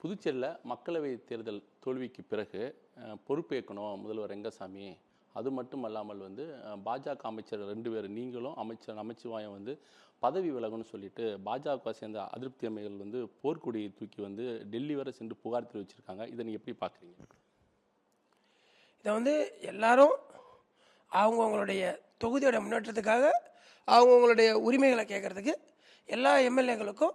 புதுச்சேரியில் மக்களவை தேர்தல் தோல்விக்கு பிறகு பொறுப்பேற்கணும் முதல்வர் ரெங்கசாமி. அது மட்டும் அல்லாமல் வந்து பாஜக அமைச்சர் ரெண்டு பேர் நீங்களும் அமைச்சர் நமச்சிவாயம் வந்து பதவி விலகணும்னு சொல்லிட்டு பாஜக சேர்ந்த அதிருப்தி அமைகள் வந்து போர்க்கொடியை தூக்கி வந்து டெல்லி வரை சென்று புகார் தெரிவிச்சிருக்காங்க. இதை நீங்கள் எப்படி பார்க்குறீங்க? இதை வந்து எல்லாரும் அவங்கவுங்களுடைய தொகுதியோட முன்னேற்றத்துக்காக அவங்கவுங்களுடைய உரிமைகளை கேட்குறதுக்கு எல்லா எம்எல்ஏங்களுக்கும்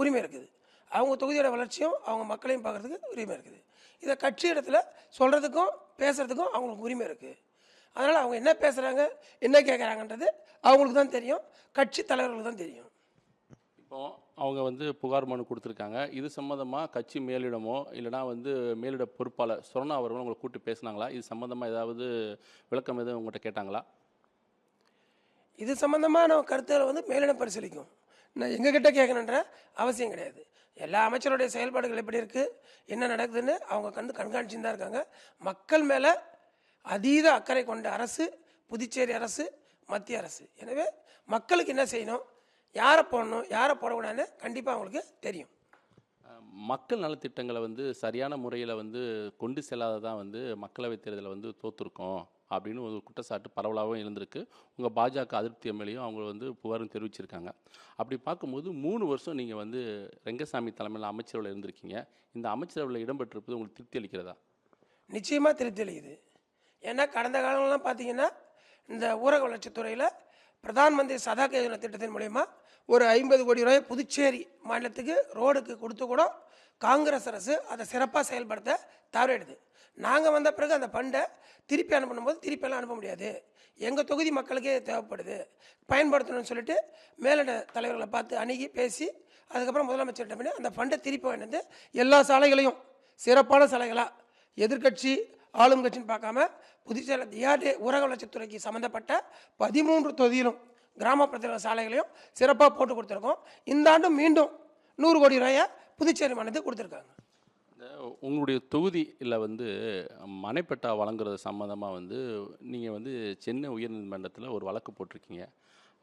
உரிமை இருக்குது. அவங்க தொகுதியோட வளர்ச்சியும் அவங்க மக்களையும் பார்க்குறதுக்கு உரிமை இருக்குது. இதை கட்சி இடத்துல சொல்கிறதுக்கும் பேசுகிறதுக்கும் அவங்களுக்கு உரிமை இருக்குது அதனால் அவங்க என்ன பேசுகிறாங்க என்ன கேட்குறாங்கன்றது அவங்களுக்கு தான் தெரியும் கட்சி தலைவர்களுக்கு தான் தெரியும். இப்போ அவங்க வந்து புகார் மனு கொடுத்துருக்காங்க. இது சம்மந்தமாக கட்சி மேலிடமோ இல்லைனா வந்து மேலிட பொறுப்பாளர் சொர்ணா அவர்களும் உங்களை கூப்பிட்டு பேசுனாங்களா? இது சம்மந்தமாக ஏதாவது விளக்கம் எதுவும் உங்கள்கிட்ட கேட்டாங்களா? இது சம்பந்தமான கருத்துக்களை வந்து மேலிடம் பரிசீலிக்கும். நான் எங்ககிட்ட கேட்கணுன்ற அவசியம் கிடையாது. எல்லா அமைச்சருடைய செயல்பாடுகள் எப்படி இருக்குது என்ன நடக்குதுன்னு அவங்க கண்டு கண்காணிச்சுன்னு தான் இருக்காங்க. மக்கள் மேலே அதீத அக்கறை கொண்ட அரசு புதுச்சேரி அரசு மத்திய அரசு. எனவே மக்களுக்கு என்ன செய்யணும் யாரை போடணும் யாரை போடக்கூடாதுன்னு கண்டிப்பாக அவங்களுக்கு தெரியும். மக்கள் நலத்திட்டங்களை வந்து சரியான முறையில் வந்து கொண்டு செல்லாததான் வந்து மக்களவைத் தேர்தலில் வந்து தோற்றுருக்கோம் அப்படின்னு ஒரு குற்றச்சாட்டு பரவலாகவும் இருந்திருக்கு. உங்கள் பாஜக அதிருப்தி எம்எல்ஏயும் அவங்க வந்து புகாரும் தெரிவிச்சிருக்காங்க. அப்படி பார்க்கும்போது மூணு வருஷம் நீங்கள் வந்து ரெங்கசாமி தலைமையில் அமைச்சரவையில் இருந்திருக்கீங்க. இந்த அமைச்சரவையில் இடம்பெற்றிருப்பது உங்களுக்கு திருப்தி அளிக்கிறதா? நிச்சயமாக திருப்தி அளிக்குது. ஏன்னா கடந்த காலங்கள்லாம் பார்த்தீங்கன்னா இந்த ஊரக வளர்ச்சித்துறையில் பிரதான் மந்திரி சதா யோஜனா திட்டத்தின் மூலயமா ஒரு ஐம்பது கோடி ரூபாய் புதுச்சேரி மாநிலத்துக்கு ரோடுக்கு கொடுத்து கூட காங்கிரஸ் அரசு அதை சிறப்பாக செயல்படுத்த தவறிடுது. நாங்கள் வந்த பிறகு அந்த ஃபண்டை திருப்பி அனுப்பணும் போது திருப்பியெல்லாம் அனுப்ப முடியாது. எங்கள் தொகுதி மக்களுக்கே தேவைப்படுது. பயன்படுத்தணும்னு சொல்லிட்டு மேலிட தலைவர்களை பார்த்து அணுகி பேசி அதுக்கப்புறம் முதலமைச்சர்கிட்ட பண்ணி அந்த ஃபண்டை திருப்பி வாங்கிட்டு வந்து எல்லா சாலைகளையும் சிறப்பான சாலைகளாக எதிர்க்கட்சி ஆளும் கட்சின்னு பார்க்காம புதுச்சேரி தியாடே ஊரக வளர்ச்சித்துறைக்கு சம்மந்தப்பட்ட பதிமூன்று தொகுதியிலும் கிராமப்புறத்தில் சாலைகளையும் சிறப்பாக போட்டு கொடுத்துருக்கோம். இந்த ஆண்டு மீண்டும் நூறு கோடி ரூபாயை புதுச்சேரி மாநிலத்துக்கு கொடுத்துருக்காங்க. இந்த உங்களுடைய தொகுதியில் வந்து மனைப்பட்டா வழங்குறது சம்மந்தமாக வந்து நீங்கள் வந்து சென்னை உயர்நீதிமன்றத்தில் ஒரு வழக்கு போட்டிருக்கீங்க.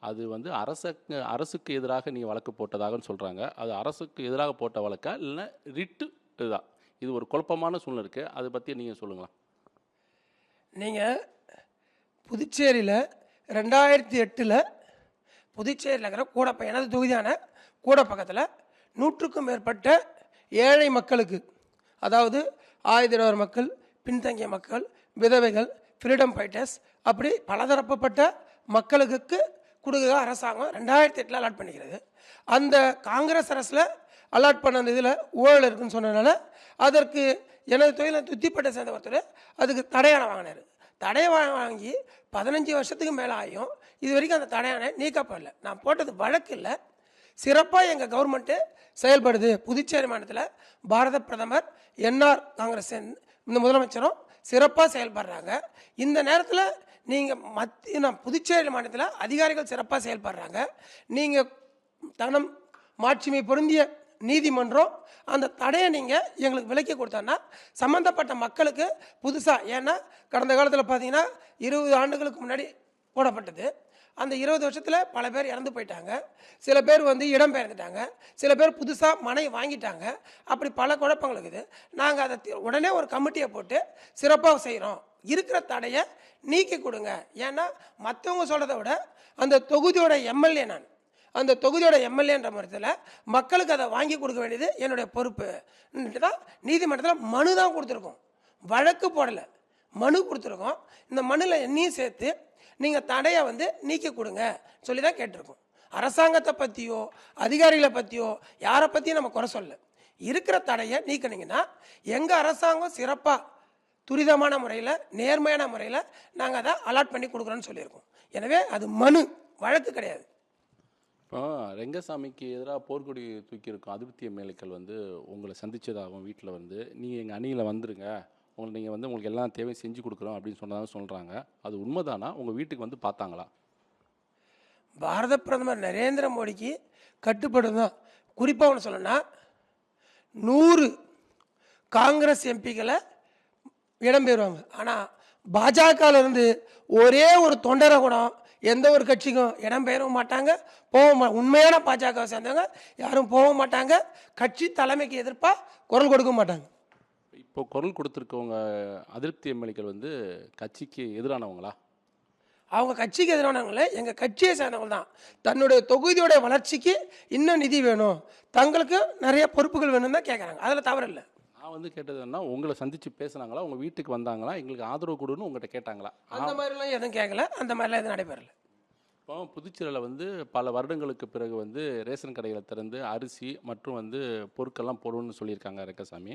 அது வந்து அரசுக்கு அரசுக்கு எதிராக நீங்கள் வழக்கு போட்டதாகன்னு சொல்கிறாங்க அது அரசுக்கு எதிராக போட்ட வழக்கா? இல்லைன்னா ரிட்டு இதுதான் இது ஒரு குழப்பமான சூழ்நிலை இருக்குது அதை பற்றி நீங்கள் சொல்லுங்களேன். நீங்கள் புதுச்சேரியில் ரெண்டாயிரத்தி எட்டில் புதுச்சேரியில் இருக்கிற கூடப்ப எனது தொகுதியான கூட பக்கத்தில் நூற்றுக்கும் மேற்பட்ட ஏழை மக்களுக்கு அதாவது ஆயுதவர் மக்கள் பின்தங்கிய மக்கள் விதவைகள் ஃப்ரீடம் ஃபைட்டர்ஸ் அப்படி பலதரப்பட்ட மக்களுக்கு கொடுக்க அரசாங்கம் ரெண்டாயிரத்தி எட்டில் அலாட் பண்ணிக்கிறது. அந்த காங்கிரஸ் அரசில் அலாட் பண்ண அந்த இதில் ஊழல் இருக்குன்னு சொன்னதுனால அதற்கு எனது தொழிலை துத்திப்பட்ட சேர்ந்த ஒருத்தர் அதுக்கு தடையான வாங்கினார். தடை வாங்கி பதினஞ்சு வருஷத்துக்கு மேலே ஆகியும் இது வரைக்கும் அந்த தடையான நீக்கப்படல. நான் போட்டது வழக்கு இல்லை. சிறப்பாக எங்கள் கவர்மெண்ட்டு செயல்படுது. புதுச்சேரி மாநிலத்தில் பாரத பிரதமர் என்ஆர் காங்கிரஸ் இந்த முதலமைச்சரும் சிறப்பாக செயல்படுறாங்க. இந்த நேரத்தில் நீங்கள் மத்திய நான் புதுச்சேரி மாநிலத்தில் அதிகாரிகள் சிறப்பாக செயல்படுறாங்க. நீங்கள் தனம் மாட்சிமை பொருந்திய நீதிமன்றம் அந்த தடையை நீங்கள் எங்களுக்கு விலக்கி கொடுத்தோன்னா சம்மந்தப்பட்ட மக்களுக்கு புதுசாக ஏன்னா கடந்த காலத்தில் பார்த்தீங்கன்னா இருபது ஆண்டுகளுக்கு முன்னாடி போடப்பட்டது. அந்த இருபது வருஷத்தில் பல பேர் இறந்து போயிட்டாங்க. சில பேர் வந்து இடம் பெயர்ந்துட்டாங்க. சில பேர் புதுசாக மனை வாங்கிட்டாங்க. அப்படி பல குழப்பங்கள் இருக்குது நாங்கள் அதை தி- உடனே ஒரு கமிட்டியை போட்டு சிறப்பாக செய்கிறோம் இருக்கிற தடையை நீக்கி கொடுங்க. ஏன்னா மற்றவங்க சொல்கிறத விட அந்த தொகுதியோட எம்எல்ஏ நான் அந்த தொகுதியோட எம்எல்ஏன்ற மரத்தில் மக்களுக்கு அதை வாங்கி கொடுக்க வேண்டியது என்னுடைய பொறுப்பு. தான் நீதிமன்றத்தில் மனு தான் கொடுத்துருக்கோம். வழக்கு போடலை. மனு கொடுத்துருக்கோம். இந்த மனுவில் என்னையும் சேர்த்து நீங்கள் தடையை வந்து நீக்கி கொடுங்க சொல்லி தான் கேட்டிருக்கோம். அரசாங்கத்தை பற்றியோ அதிகாரிகளை பற்றியோ யாரை பற்றியும் நம்ம குறை சொல்ல இருக்கிற தடையை நீக்கினீங்கன்னா எங்கள் அரசாங்கம் சிறப்பாக துரிதமான முறையில் நேர்மையான முறையில் நாங்கள் அதை அலாட் பண்ணி கொடுக்குறோன்னு சொல்லியிருக்கோம். எனவே அது மனு வழக்கு கிடையாது. இப்போ ரெங்கசாமிக்கு எதிராக போர்க்கொடி தூக்கியிருக்கோம் அதிருப்தி எம்எல்ஏக்கள் வந்து உங்களை சந்திச்சதாகவும் வீட்டில் வந்து நீங்கள் எங்கள் அணியில் வந்துருங்க. உங்களை நீங்கள் வந்து உங்களுக்கு எல்லாம் தேவையும் செஞ்சு கொடுக்குறோம் அப்படின்னு சொன்னதாக சொல்கிறாங்க அது உண்மைதானா? உங்கள் வீட்டுக்கு வந்து பார்த்தாங்களா? பாரத பிரதமர் நரேந்திர மோடிக்கு கட்டுப்படும் தான். குறிப்பாக ஒன்று சொல்லணும்னா நூறு காங்கிரஸ் எம்பிக்களை இடம்பெறுவாங்க ஆனால் பாஜகவிலிருந்து ஒரே ஒரு தொண்டரை கூட எந்த ஒரு கட்சிக்கும் இடம் பெயரவும் மாட்டாங்க. போக உண்மையான பாஜகவை சேர்ந்தவங்க யாரும் போக மாட்டாங்க. கட்சி தலைமைக்கு எதிர்ப்பாக குரல் கொடுக்க மாட்டாங்க. இப்போ குரல் கொடுத்துருக்கவங்க அதிருப்தி எம்எல்ஏக்கள் வந்து கட்சிக்கு எதிரானவங்களா? அவங்க கட்சிக்கு எதிரானவங்களே எங்கள் கட்சியை சேர்ந்தவங்க தான். தன்னுடைய தொகுதியோட வளர்ச்சிக்கு இன்னும் நிதி வேணும். தங்களுக்கு நிறைய பொறுப்புகள் வேணும் தான் கேட்குறாங்க அதில் தவறு இல்லை. நான் வந்து கேட்டது என்ன உங்களை சந்திச்சு பேசுனாங்களா? உங்க வீட்டுக்கு வந்தாங்களா? எங்களுக்கு ஆதரவு கொடுன்னு உங்கள்கிட்ட கேட்டாங்களா? அந்த மாதிரிலாம் எதுவும் கேட்கல அந்த மாதிரிலாம் எதுவும் நடைபெறல. இப்போ புதுச்சேரியில் வந்து பல வருடங்களுக்கு பிறகு வந்து ரேஷன் கடைகளை திறந்து அரிசி மற்றும் வந்து பொருட்கள்லாம் போடுவோம்னு சொல்லியிருக்காங்க ரெக்கசாமி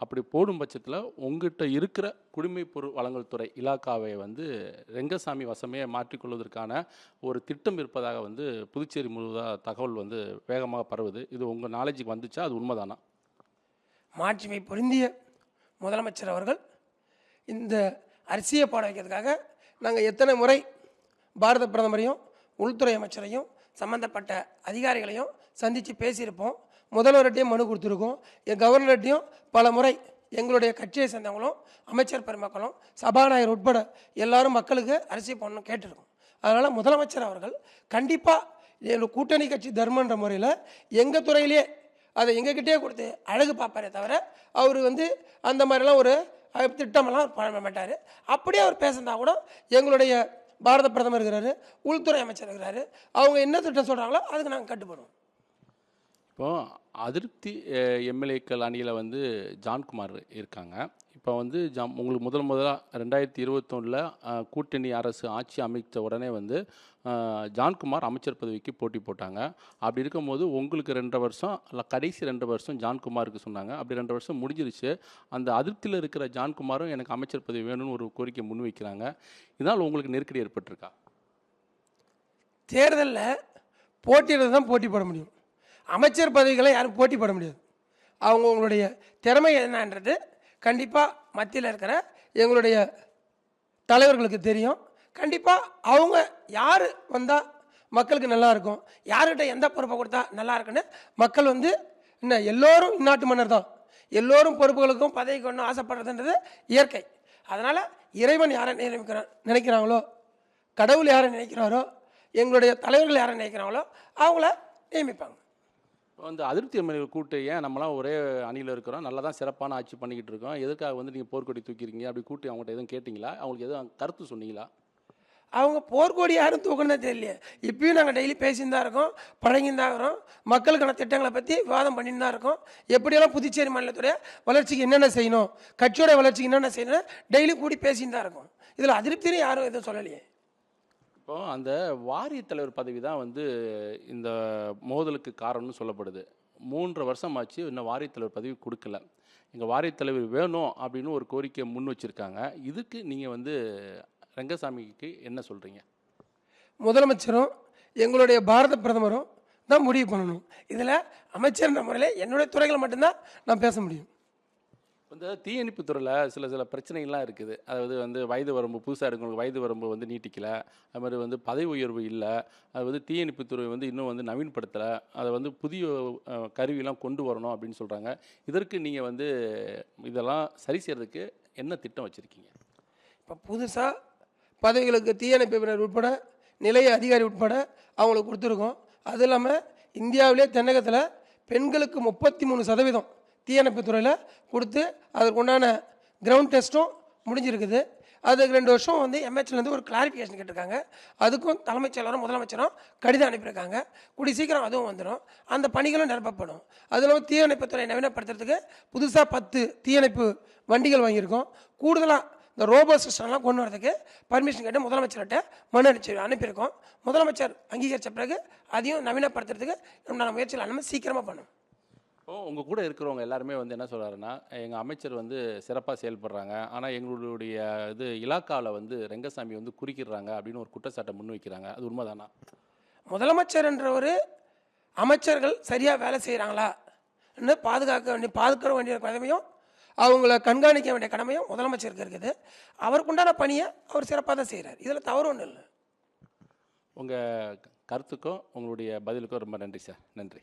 அப்படி போடும் பட்சத்தில் உங்ககிட்ட இருக்கிற குடிமைப் பொருள் வழங்கல் துறை இலாக்காவை வந்து ரெங்கசாமி வசமே மாற்றிக்கொள்வதற்கான ஒரு திட்டம் இருப்பதாக வந்து புதுச்சேரி முழுவதாக தகவல் வந்து வேகமாக பரவுது. இது உங்கள் நாலேஜுக்கு வந்துச்சா? அது உண்மைதானா? மாட்சிமை பொருந்திய முதலமைச்சர் அவர்கள் இந்த அரிசியை பாட வைக்கிறதுக்காக நாங்கள் எத்தனை முறை பாரத பிரதமரையும் உள்துறை அமைச்சரையும் சம்பந்தப்பட்ட அதிகாரிகளையும் சந்தித்து பேசியிருப்போம். முதல்வர்கிட்டையும் மனு கொடுத்துருக்கோம். என் கவர்னர்கிட்டையும் பல முறை எங்களுடைய கட்சியை சேர்ந்தவங்களும் அமைச்சர் பெருமக்களும் சபாநாயகர் உட்பட எல்லாரும் மக்களுக்கு அரிசி போடணும் கேட்டிருக்கோம். அதனால் முதலமைச்சர் அவர்கள் கண்டிப்பாக எங்கள் கூட்டணி கட்சி தர்மன்ற முறையில் எங்கள் துறையிலே அதை எங்ககிட்டயே கொடுத்து அழகு பார்ப்பாரே தவிர அவர் வந்து அந்த மாதிரிலாம் ஒரு திட்டமெல்லாம் பண்ண மாட்டார். அப்படியே அவர் பேசினா கூட எங்களுடைய பாரத பிரதமர் இருக்கிறாரு உள்துறை அமைச்சர் இருக்கிறாரு அவங்க என்ன திட்டம் சொல்கிறாங்களோ அதுக்கு நாங்கள் கட்டுப்படுவோம். இப்போது அதிருப்தி எம்எல்ஏக்கள் அணியில் வந்து ஜான்குமார் இருக்காங்க. இப்போ வந்து ஜம் உங்களுக்கு முதல் முதலாக ரெண்டாயிரத்தி இருபத்தொன்னில் கூட்டணி அரசு ஆட்சி அமைத்த உடனே வந்து ஜான்குமார் அமைச்சர் பதவிக்கு போட்டி போட்டாங்க. அப்படி இருக்கும்போது உங்களுக்கு ரெண்டு வருஷம் இல்லை கடைசி ரெண்டு வருஷம் ஜான்குமாருக்கு சொன்னாங்க. அப்படி ரெண்டு வருஷம் முடிஞ்சிருச்சு. அந்த அதிருப்தியில் இருக்கிற ஜான்குமாரும் எனக்கு அமைச்சர் பதவி வேணும்னு ஒரு கோரிக்கை முன்வைக்கிறாங்க இதனால் உங்களுக்கு நெருக்கடி ஏற்பட்டிருக்கா? தேர்தலில் போட்டியிட தான் போட்டி போட முடியும். அமைச்சர் பதவிகளை யாரும் போட்டி போட முடியாது. அவங்க உங்களுடைய திறமை என்னன்றது கண்டிப்பாக மத்தியில் இருக்கிற எங்களுடைய தலைவர்களுக்கு தெரியும். கண்டிப்பாக அவங்க யார் வந்தால் மக்களுக்கு நல்லா இருக்கும்? யார்கிட்ட எந்த பொறுப்பை கொடுத்தா நல்லா இருக்குன்னு மக்கள் வந்து என்ன எல்லோரும் இந்நாட்டு மன்னர் தான். எல்லோரும் பொறுப்புகளுக்கும் பதவிக்கு ஒன்றும் ஆசைப்படுறதுன்றது இயற்கை. அதனால் இறைவன் யாரை நியமிக்கிறான் நினைக்கிறாங்களோ கடவுள் யாரை நினைக்கிறாரோ எங்களுடைய தலைவர்கள் யாரை நினைக்கிறாங்களோ அவங்கள நியமிப்பாங்க. அந்த வந்து அதிருப்தி எம்எல்ஏ கூட்டு ஏன் நம்மளாம் ஒரே அணியில் இருக்கிறோம்? நல்லா தான் சிறப்பான ஆட்சி பண்ணிக்கிட்டு இருக்கோம். எதுக்காக வந்து நீங்கள் போர்க்கொடி தூக்கிருக்கீங்க அப்படி கூட்டி அவங்கள்ட்ட எதுவும் கேட்டிங்களா? அவங்களுக்கு எதுவும் கருத்து சொன்னீங்களா? அவங்க போர்க்கோடி யாரும் தூக்கணும் தெரியல இப்பயும் நாங்கள் டெய்லி பேசின்னு தான் இருக்கோம் பழகின்னு தான் இருக்கிறோம். மக்களுக்கான திட்டங்களை பற்றி விவாதம் பண்ணின்னு தான் இருக்கோம். எப்படியெல்லாம் புதுச்சேரி மாநிலத்துடைய வளர்ச்சிக்கு என்னென்ன செய்யணும்? கட்சியோட வளர்ச்சிக்கு என்னென்ன செய்யணும் டெய்லி கூடி பேசின்னு தான் இருக்கோம். இதில் அதிருப்தினு யாரும் எதுவும் சொல்லலையே. இப்போ அந்த வாரிய தலைவர் பதவி தான் வந்து இந்த மோதலுக்கு காரணம்னு சொல்லப்படுது. மூன்று வருஷம் ஆச்சு இன்னும் வாரிய தலைவர் பதவி கொடுக்கல. எங்கள் வாரிய தலைவர் வேணும் அப்படின்னு ஒரு கோரிக்கையை முன் வச்சுருக்காங்க. இதுக்கு நீங்கள் வந்து ரங்கசாமிக்கு என்ன சொல்கிறீங்க முதலமைச்சரும் எங்களுடைய பாரத பிரதமரும் தான் முடிவு பண்ணணும். இதில் அமைச்சர்ன்ற முறையில் என்னுடைய துறைகளை மட்டும்தான் நான் பேச முடியும். இந்த தீயணைப்பு துறையில் சில சில பிரச்சனைகள்லாம் இருக்குது. அதாவது வந்து வயது வரம்பு புதுசாக இருக்கவங்களுக்கு வயது வரம்பு வந்து நீட்டிக்கல. அது மாதிரி வந்து பதவி உயர்வு இல்லை. அது வந்து தீயணைப்பு துறை வந்து இன்னும் வந்து நவீனப்படுத்தலை அதை வந்து புதிய கருவிலாம் கொண்டு வரணும் அப்படின்னு சொல்கிறாங்க இதற்கு நீங்கள் வந்து இதெல்லாம் சரி செய்கிறதுக்கு என்ன திட்டம் வச்சுருக்கீங்க? இப்போ புதுசாக பதவிகளுக்கு தீயணைப்பு வீரர் உட்பட நிலைய அதிகாரி உட்பட அவங்களுக்கு கொடுத்துருக்கோம். அது இல்லாமல் இந்தியாவிலே தென்னகத்தில் பெண்களுக்கு முப்பத்தி மூணு சதவீதம் தீயணைப்பு துறையில் கொடுத்து அதற்கு உண்டான கிரவுண்ட் டெஸ்ட்டும் முடிஞ்சிருக்குது. அதுக்கு ரெண்டு வருஷம் வந்து எம்ஹெச்லேருந்து ஒரு கிளாரிஃபிகேஷன் கேட்டிருக்காங்க. அதுக்கும் தலைமைச் செயலரும் முதலமைச்சரும் கடிதம் அனுப்பியிருக்காங்க. கூடி சீக்கிரம் அதுவும் வந்துடும் அந்த பணிகளும் நிரப்பப்படும். அது இல்லாமல் தீயணைப்புத்துறை நவீனப்படுத்துறதுக்கு புதுசாக பத்து தீயணைப்பு வண்டிகள் வாங்கியிருக்கோம். கூடுதலாக இந்த ரோபோ சிஸ்டம்லாம் கொண்டு வரதுக்கு பர்மிஷன் கேட்டு முதலமைச்சர்கிட்ட மனு அனுப்பிச்சு அனுப்பியிருக்கோம். முதலமைச்சர் அங்கீகரித்த பிறகு அதையும் நவீனப்படுத்துறதுக்கு நம்ம முயற்சிகள் நம்ம சீக்கிரமாக பண்ணும். உங்கள் கூட இருக்கிறவங்க எல்லாருமே வந்து என்ன சொல்கிறாருன்னா எங்கள் அமைச்சர் வந்து சிறப்பாக செயல்படுறாங்க. ஆனால் எங்களுடைய இது இலாக்காவில் வந்து ரெங்கசாமி வந்து குறிக்கிறாங்க அப்படின்னு ஒரு குற்றச்சாட்டை முன்வைக்கிறாங்க அது உண்மைதானா? முதலமைச்சர்ன்றவர் அமைச்சர்கள் சரியாக வேலை செய்கிறாங்களா பாதுகாக்க வேண்டிய பாதுகாக்க வேண்டிய கடமையும் அவங்கள கண்காணிக்க வேண்டிய கடமையும் முதலமைச்சருக்கு இருக்குது. அவருக்குண்டான பணியை அவர் சிறப்பாக தான் செய்கிறார் இதில் தவறு ஒன்றும் இல்லை. உங்கள் கருத்துக்கும் உங்களுடைய பதிலுக்கும் ரொம்ப நன்றி சார். நன்றி.